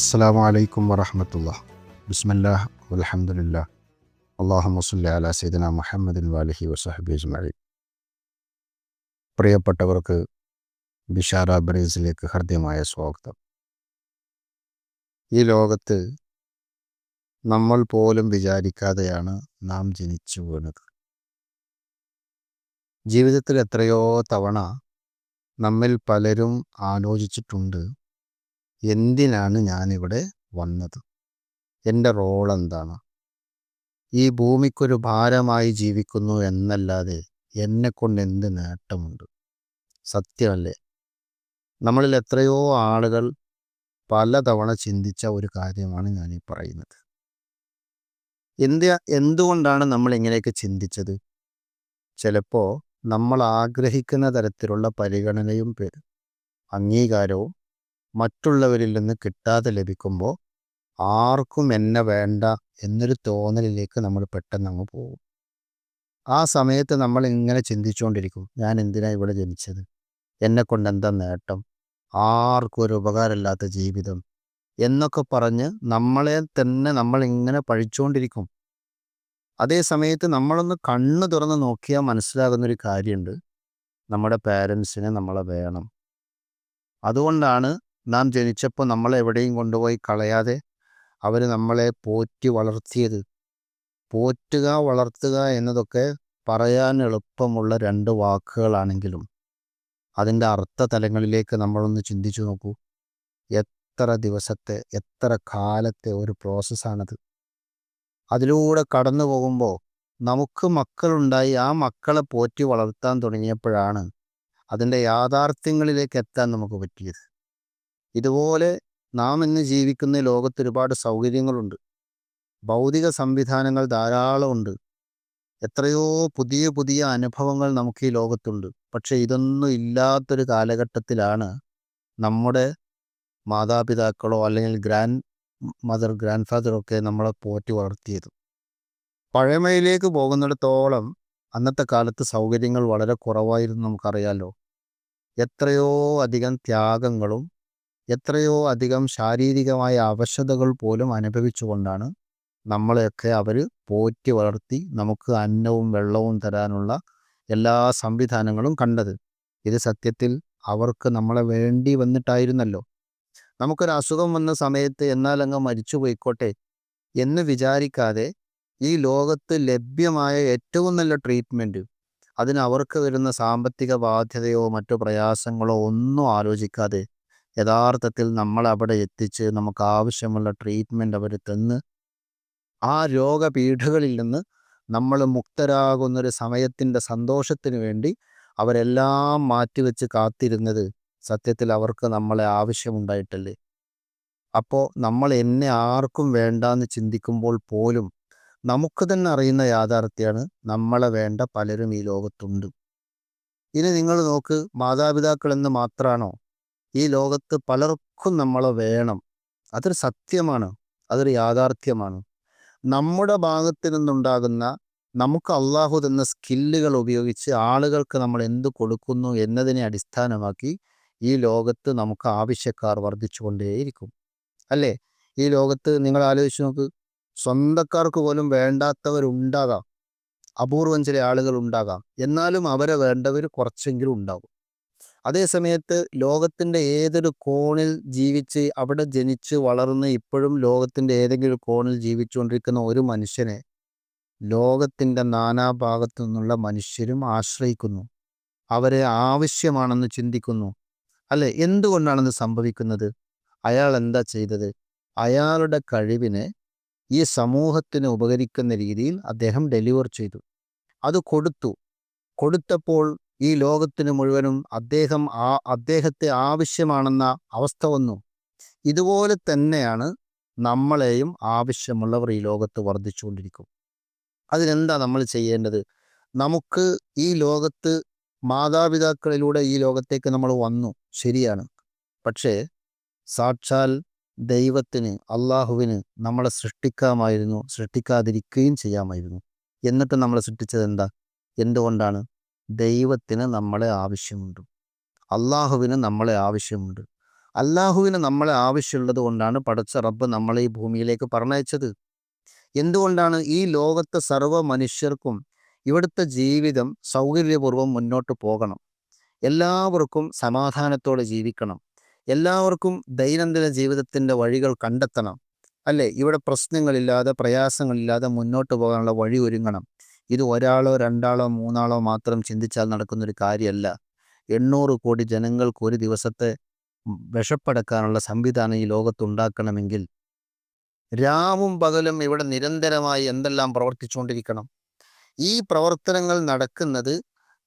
അസ്സാം വലൈക്കും വറഹമത്തുള്ള ബിസ്മല്ലാ അലഹമുല്ല അള്ളാഹു മുസ്ലി അല സൈദന മുഹമ്മദിൻ വാലഹി വസഹബി അജ്മഴി പ്രിയപ്പെട്ടവർക്ക് ബിഷാറ ബ്രേസിലേക്ക് ഹൃദ്യമായ സ്വാഗതം. ഈ ലോകത്ത് നമ്മൾ പോലും വിചാരിക്കാതെയാണ് നാം ജനിച്ചു വീണത്. ജീവിതത്തിൽ എത്രയോ തവണ നമ്മിൽ പലരും ആലോചിച്ചിട്ടുണ്ട് എന്തിനാണ് ഞാനിവിടെ വന്നത്? എന്റെ റോൾ എന്താണ്? ഈ ഭൂമിക്കൊരു ഭാരമായി ജീവിക്കുന്നു എന്നല്ലാതെ എന്നെക്കൊണ്ട് എന്ത് നേട്ടമുണ്ട്? സത്യമല്ലേ? നമ്മളിൽ എത്രയോ ആളുകൾ പലതവണ ചിന്തിച്ച ഒരു കാര്യമാണ് ഞാൻ ഈ പറയുന്നത്. എന്ത് എന്തുകൊണ്ടാണ് നമ്മൾ ഇങ്ങനെയൊക്കെ ചിന്തിച്ചത്? ചിലപ്പോൾ നമ്മൾ ആഗ്രഹിക്കുന്ന തരത്തിലുള്ള പരിഗണനയും അംഗീകാരവും മറ്റുള്ളവരിൽ നിന്ന് കിട്ടാതെ ലഭിക്കുമ്പോൾ ആർക്കും എന്നെ വേണ്ട എന്നൊരു തോന്നലിലേക്ക് നമ്മൾ പെട്ടെന്ന് അങ്ങ് പോകും. ആ സമയത്ത് നമ്മൾ ഇങ്ങനെ ചിന്തിച്ചുകൊണ്ടിരിക്കും ഞാൻ എന്തിനാണ് ഇവിടെ ജനിച്ചത്? എന്നെ കൊണ്ട് എന്താ നേട്ടം? ആർക്കും ഒരു ഉപകാരമില്ലാത്ത ജീവിതം. എന്നൊക്കെ പറഞ്ഞ് നമ്മളെ തന്നെ നമ്മൾ ഇങ്ങനെ പഴിച്ചുകൊണ്ടിരിക്കും. അതേ സമയത്ത് നമ്മളൊന്ന് കണ്ണു തുറന്ന് നോക്കിയാൽ മനസ്സിലാകുന്നൊരു കാര്യമുണ്ട്. നമ്മുടെ പാരൻസിനെ നമ്മളെ വേണം. അതുകൊണ്ടാണ് നാം ജനിച്ചപ്പോൾ നമ്മളെ എവിടെയും കൊണ്ടുപോയി കളയാതെ അവർ നമ്മളെ പോറ്റി വളർത്തിയത്. പോറ്റുക വളർത്തുക എന്നതൊക്കെ പറയാൻ എളുപ്പമുള്ള രണ്ട് വാക്കുകളാണെങ്കിലും അതിന്റെ അർത്ഥ തലങ്ങളിലേക്ക് നമ്മളൊന്ന് ചിന്തിച്ചു നോക്കൂ. എത്ര ദിവസത്തെ എത്ര കാലത്തെ ഒരു പ്രോസസ്സാണത്. അതിലൂടെ കടന്നു പോകുമ്പോൾ നമുക്ക് മക്കളുണ്ടായി ആ മക്കളെ പോറ്റി വളർത്താൻ തുടങ്ങിയപ്പോഴാണ് അതിന്റെ യാഥാർത്ഥ്യങ്ങളിലേക്ക് എത്താൻ നമുക്ക് പറ്റിയത്. ഇതുപോലെ നാം ഇന്ന് ജീവിക്കുന്ന ലോകത്ത് ഒരുപാട് സൗകര്യങ്ങളുണ്ട്. ഭൗതിക സംവിധാനങ്ങൾ ധാരാളമുണ്ട്. എത്രയോ പുതിയ പുതിയ അനുഭവങ്ങൾ നമുക്ക് ഈ ലോകത്തുണ്ട്. പക്ഷെ ഇതൊന്നും ഇല്ലാത്തൊരു കാലഘട്ടത്തിലാണ് നമ്മുടെ മാതാപിതാക്കളോ അല്ലെങ്കിൽ ഗ്രാൻഡ് മദർ ഗ്രാൻഡ് ഫാദറോ ഒക്കെ നമ്മളെ പോറ്റി വളർത്തിയത്. പഴമയിലേക്ക് പോകുന്നിടത്തോളം അന്നത്തെ കാലത്ത് സൗകര്യങ്ങൾ വളരെ കുറവായിരുന്നു നമുക്കറിയാലോ. എത്രയോ അധികം ത്യാഗങ്ങളും എത്രയോ അധികം ശാരീരികമായ അവശതകൾ പോലും അനുഭവിച്ചുകൊണ്ടാണ് നമ്മളെയൊക്കെ അവർ പോറ്റി വളർത്തി നമുക്ക് അന്നവും വെള്ളവും തരാനുള്ള എല്ലാ സംവിധാനങ്ങളും കണ്ടത്. ഇത് സത്യത്തിൽ അവർക്ക് നമ്മളെ വേണ്ടി വന്നിട്ടായിരുന്നല്ലോ. നമുക്കൊരു അസുഖം വന്ന സമയത്ത് എന്നാൽ അങ്ങ് മരിച്ചു പോയിക്കോട്ടെ എന്ന് വിചാരിക്കാതെ ഈ ലോകത്ത് ലഭ്യമായ ഏറ്റവും നല്ല ട്രീറ്റ്മെന്റ് അതിന് അവർക്ക് വരുന്ന സാമ്പത്തിക ബാധ്യതയോ മറ്റു പ്രയാസങ്ങളോ ഒന്നും ആലോചിക്കാതെ യഥാർത്ഥത്തിൽ നമ്മൾ അവിടെ എത്തിച്ച് നമുക്ക് ആവശ്യമുള്ള ട്രീറ്റ്മെന്റ് അവർ തന്ന് ആ രോഗപീഠകളിൽ നിന്ന് നമ്മൾ മുക്തരാകുന്നൊരു സമയത്തിന്റെ സന്തോഷത്തിന് വേണ്ടി അവരെല്ലാം മാറ്റിവെച്ച് കാത്തിരുന്നത് സത്യത്തിൽ അവർക്ക് നമ്മളെ ആവശ്യമുണ്ടായിട്ടല്ലേ? അപ്പോൾ നമ്മൾ എന്നെ ആർക്കും വേണ്ടാന്ന് ചിന്തിക്കുമ്പോൾ പോലും നമുക്ക് തന്നെ അറിയുന്ന യാഥാർത്ഥ്യമാണ് നമ്മളെ വേണ്ട പലരും ഈ ലോകത്തുണ്ട്. ഇനി നിങ്ങൾ നോക്ക് മാതാപിതാക്കളെന്ന് മാത്രമാണോ ഈ ലോകത്ത് പലർക്കും നമ്മളെ വേണം. അതൊരു സത്യമാണ്. അതൊരു യാഥാർത്ഥ്യമാണ്. നമ്മുടെ ഭാഗത്ത് നിന്നുണ്ടാകുന്ന നമുക്ക് അള്ളാഹു തന്ന സ്കില്ലുകൾ ഉപയോഗിച്ച് ആളുകൾക്ക് നമ്മൾ എന്ത് കൊടുക്കുന്നു എന്നതിനെ അടിസ്ഥാനമാക്കി ഈ ലോകത്ത് നമുക്ക് ആവശ്യക്കാർ വർദ്ധിച്ചുകൊണ്ടേയിരിക്കും. അല്ലേ? ഈ ലോകത്ത് നിങ്ങൾ ആലോചിച്ച് നോക്ക്. സ്വന്തക്കാർക്ക് പോലും വേണ്ടാത്തവരുണ്ടാകാം. അപൂർവം ചില ആളുകൾ ഉണ്ടാകാം. എന്നാലും അവരെ വേണ്ടവർ കുറച്ചെങ്കിലും ഉണ്ടാകും. അതേ സമയത്ത് ലോകത്തിന്റെ ഏതൊരു കോണിൽ ജീവിച്ച് അവിടെ ജനിച്ച് വളർന്ന് ഇപ്പോഴും ലോകത്തിന്റെ ഏതെങ്കിലും കോണിൽ ജീവിച്ചുകൊണ്ടിരിക്കുന്ന ഒരു മനുഷ്യനെ ലോകത്തിന്റെ നാനാഭാഗത്തു നിന്നുള്ള മനുഷ്യരും ആശ്രയിക്കുന്നു. അവരെ ആവശ്യമാണെന്ന് ചിന്തിക്കുന്നു. അല്ലെ? എന്തുകൊണ്ടാണെന്ന് സംഭവിക്കുന്നത്? അയാൾ എന്താ ചെയ്തത്? അയാളുടെ കഴിവിനെ ഈ സമൂഹത്തിന് ഉപകരിക്കുന്ന രീതിയിൽ അദ്ദേഹം ഡെലിവർ ചെയ്തു. അത് കൊടുത്തു. കൊടുത്തപ്പോൾ ഈ ലോകത്തിന് മുഴുവനും അദ്ദേഹം ആ അദ്ദേഹത്തെ ആവശ്യമാണെന്ന അവസ്ഥ വന്നു. ഇതുപോലെ തന്നെയാണ് നമ്മളെയും ആവശ്യമുള്ളവർ ഈ ലോകത്ത് വർദ്ധിച്ചുകൊണ്ടിരിക്കും. അതിനെന്താ നമ്മൾ ചെയ്യേണ്ടത്? നമുക്ക് ഈ ലോകത്ത് മാതാപിതാക്കളിലൂടെ ഈ ലോകത്തേക്ക് നമ്മൾ വന്നു. ശരിയാണ്. പക്ഷേ സാക്ഷാൽ ദൈവത്തിന് അള്ളാഹുവിന് നമ്മളെ സൃഷ്ടിക്കാമായിരുന്നു സൃഷ്ടിക്കാതിരിക്കുകയും ചെയ്യാമായിരുന്നു. എന്നിട്ട് നമ്മളെ സൃഷ്ടിച്ചത് എന്താ എന്തുകൊണ്ടാണ്? ദൈവത്തിന് നമ്മളെ ആവശ്യമുണ്ട്. അള്ളാഹുവിന് നമ്മളെ ആവശ്യമുണ്ട്. അള്ളാഹുവിന് നമ്മളെ ആവശ്യമുള്ളത് കൊണ്ടാണ് പടച്ച റബ്ബ് നമ്മളെ ഈ ഭൂമിയിലേക്ക് പറഞ്ഞയച്ചത്. എന്തുകൊണ്ടാണ് ഈ ലോകത്തെ സർവ മനുഷ്യർക്കും ഇവിടുത്തെ ജീവിതം സൗകര്യപൂർവം മുന്നോട്ട് പോകണം? എല്ലാവർക്കും സമാധാനത്തോടെ ജീവിക്കണം. എല്ലാവർക്കും ദൈനംദിന ജീവിതത്തിന്റെ വഴികൾ കണ്ടെത്തണം. അല്ലേ? ഇവിടെ പ്രശ്നങ്ങളില്ലാതെ പ്രയാസങ്ങളില്ലാതെ മുന്നോട്ട് പോകാനുള്ള വഴി ഒരുങ്ങണം. ഇത് ഒരാളോ രണ്ടാളോ മൂന്നാളോ മാത്രം ചിന്തിച്ചാൽ നടക്കുന്നൊരു കാര്യമല്ല എണ്ണൂറ് കോടി ജനങ്ങൾക്ക് ഒരു ദിവസത്തെ വിഷപ്പടക്കാനുള്ള സംവിധാനം ഈ ലോകത്തുണ്ടാക്കണമെങ്കിൽ രാവും പകലും ഇവിടെ നിരന്തരമായി എന്തെല്ലാം പ്രവർത്തിച്ചുകൊണ്ടിരിക്കണം. ഈ പ്രവർത്തനങ്ങൾ നടക്കുന്നത്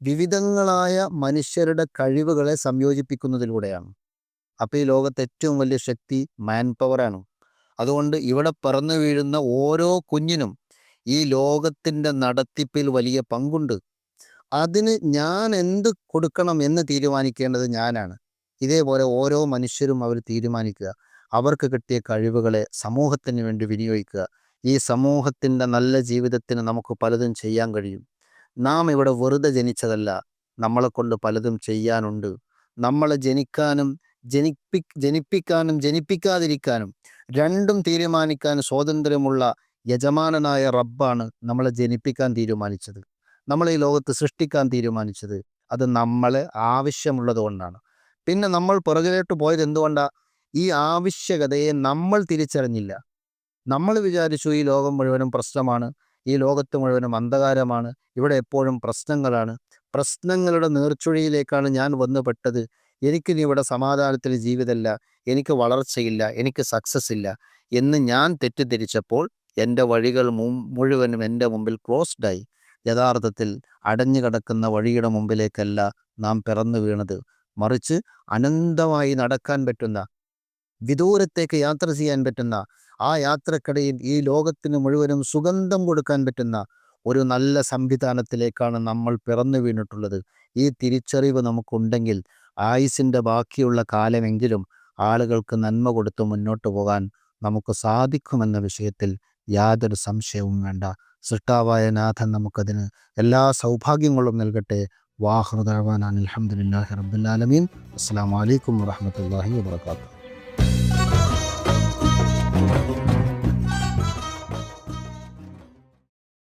വിവിധങ്ങളായ മനുഷ്യരുടെ കഴിവുകളെ സംയോജിപ്പിക്കുന്നതിലൂടെയാണ്. അപ്പോൾ ഈ ലോകത്തെ ഏറ്റവും വലിയ ശക്തി മാൻ പവറാണ് അതുകൊണ്ട് ഇവിടെ പറന്നു വീഴുന്ന ഓരോ കുഞ്ഞിനും ഈ ലോകത്തിന്റെ നടത്തിപ്പിൽ വലിയ പങ്കുണ്ട്. അതിന് ഞാൻ എന്ത് കൊടുക്കണം എന്ന് തീരുമാനിക്കേണ്ടത് ഞാനാണ്. ഇതേപോലെ ഓരോ മനുഷ്യരും അവർ തീരുമാനിക്കുക. അവർക്ക് കിട്ടിയ കഴിവുകളെ സമൂഹത്തിന് വേണ്ടി വിനിയോഗിക്കുക. ഈ സമൂഹത്തിന്റെ നല്ല ജീവിതത്തിന് നമുക്ക് പലതും ചെയ്യാൻ കഴിയും. നാം ഇവിടെ വെറുതെ ജനിച്ചതല്ല. നമ്മളെ കൊണ്ട് പലതും ചെയ്യാനുണ്ട്. നമ്മളെ ജനിക്കാനും ജനിപ്പി ജനിപ്പിക്കാനും ജനിപ്പിക്കാതിരിക്കാനും രണ്ടും തീരുമാനിക്കാൻ സ്വാതന്ത്ര്യമുള്ള യജമാനനായ റബ്ബാണ് നമ്മളെ ജനിപ്പിക്കാൻ തീരുമാനിച്ചത്. നമ്മളെ ഈ ലോകത്ത് സൃഷ്ടിക്കാൻ തീരുമാനിച്ചത്. അത് നമ്മളെ ആവശ്യമുള്ളതുകൊണ്ടാണ് പിന്നെ നമ്മൾ പുറകിലോട്ട് പോയത് എന്തുകൊണ്ടാണ് ഈ ആവശ്യകതയെ നമ്മൾ തിരിച്ചറിഞ്ഞില്ല. നമ്മൾ വിചാരിച്ചു ഈ ലോകം മുഴുവനും പ്രശ്നമാണ്. ഈ ലോകത്ത് മുഴുവനും അന്ധകാരമാണ്. ഇവിടെ എപ്പോഴും പ്രശ്നങ്ങളാണ്. പ്രശ്നങ്ങളുടെ നേർച്ചുഴിയിലേക്കാണ് ഞാൻ വന്നുപെട്ടത്. എനിക്കിനി ഇവിടെ സമാധാനത്തിൽ ജീവിതമല്ല. എനിക്ക് വളർച്ചയില്ല. എനിക്ക് സക്സസ് ഇല്ല. എന്ന് ഞാൻ തെറ്റിദ്ധരിച്ചപ്പോൾ എന്റെ വഴികൾ മുഴുവനും എന്റെ മുമ്പിൽ ക്ലോസ്ഡായി യഥാർത്ഥത്തിൽ അടഞ്ഞു കിടക്കുന്ന വഴിയുടെ മുമ്പിലേക്കല്ല നാം പിറന്നു വീണത്. മറിച്ച് അനന്തമായി നടക്കാൻ പറ്റുന്ന വിദൂരത്തേക്ക് യാത്ര ചെയ്യാൻ പറ്റുന്ന ആ യാത്രക്കിടയിൽ ഈ ലോകത്തിന് മുഴുവനും സുഗന്ധം കൊടുക്കാൻ പറ്റുന്ന ഒരു നല്ല സംവിധാനത്തിലേക്കാണ് നമ്മൾ പിറന്നു വീണിട്ടുള്ളത്. ഈ തിരിച്ചറിവ് നമുക്കുണ്ടെങ്കിൽ ആയുസിന്റെ ബാക്കിയുള്ള കാലമെങ്കിലും ആളുകൾക്ക് നന്മ കൊടുത്ത് മുന്നോട്ട് പോകാൻ നമുക്ക് സാധിക്കുമെന്ന വിഷയത്തിൽ യാതൊരു സംശയവും വേണ്ട. സൃഷ്ടാവായ നാഥൻ നമുക്കതിന് എല്ലാ സൗഭാഗ്യങ്ങളും നൽകട്ടെ. വാഹൃദാൻ അലഹമുല്ലാഹി റബുല്ലാലമീൻ അസ്സാം വലൈക്കും വാഹമത്തല്ലാഹി വാത്തു